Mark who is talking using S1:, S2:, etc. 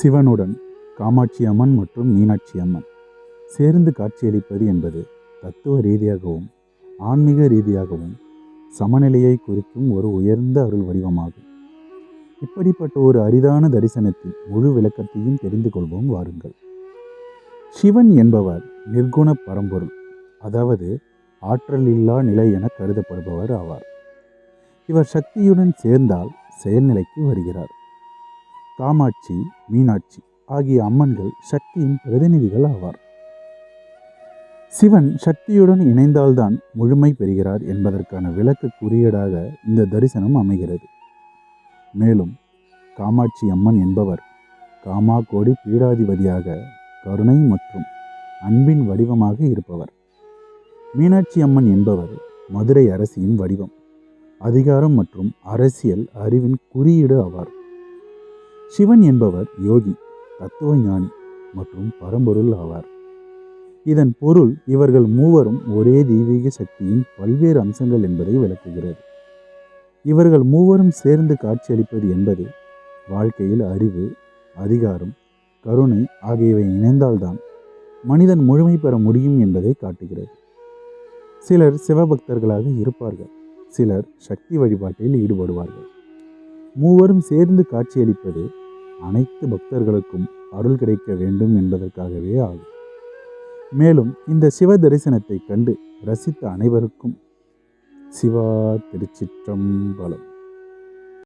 S1: சிவனுடன் காமாட்சி அம்மன் மற்றும் மீனாட்சி அம்மன். சேர்ந்து காட்சியளிப்பது என்பது தத்துவ ரீதியாகவும் ஆன்மீக ரீதியாகவும் சமநிலையை குறிக்கும் ஒரு உயர்ந்த அருள் வடிவமாகும். இப்படிப்பட்ட ஒரு அரிதான தரிசனத்தின் முழு விளக்கத்தையும் தெரிந்து கொள்வோம் வாருங்கள். சிவன் என்பவர் நிர்குண பரம்பொருள் அதாவது ஆற்றல் இல்லா நிலை என கருதப்படுபவர் ஆவார். இவர் சக்தியுடன் சேர்ந்தால் செயல்நிலைக்கு வருகிறார். காமாட்சி மீனாட்சி ஆகிய அம்மன்கள் சக்தியின் பிரதிநிதிகள் ஆவார். சிவன் சக்தியுடன் இணைந்தால்தான் முழுமை பெறுகிறார் என்பதற்கான விளக்கு குறியீடாக இந்த தரிசனம் அமைகிறது. மேலும் காமாட்சி அம்மன் என்பவர் காமா கோடி பீடாதிபதியாக கருணை மற்றும் அன்பின் வடிவமாக இருப்பவர். மீனாட்சி அம்மன் என்பவர் மதுரை அரசியின் வடிவம் அதிகாரம் மற்றும் அரசியல் அறிவின் குறியீடு ஆவார். சிவன் என்பவர் யோகி தத்துவ ஞானி மற்றும் பரம்பொருள் ஆவார். இதன் பொருள் இவர்கள் மூவரும் ஒரே தெய்வீக சக்தியின் பல்வேறு அம்சங்கள் என்பதை விளக்குகிறது. இவர்கள் மூவரும் சேர்ந்து காட்சியளிப்பது என்பது வாழ்க்கையில் அறிவு அதிகாரம் கருணை ஆகியவை இணைந்தால்தான் மனிதன் முழுமை பெற முடியும் என்பதை காட்டுகிறது. சிலர் சிவபக்தர்களாக இருப்பார்கள் சிலர் சக்தி வழிபாட்டில் ஈடுபடுவார்கள். மூவரும் சேர்ந்து காட்சியளிப்பது அனைத்து பக்தர்களுக்கும் அருள் கிடைக்க வேண்டும் என்பதற்காகவே ஆகும். மேலும் இந்த சிவ தரிசனத்தை கண்டு ரசித்த அனைவருக்கும் சிவா திருச்சிற்றம்பலம்.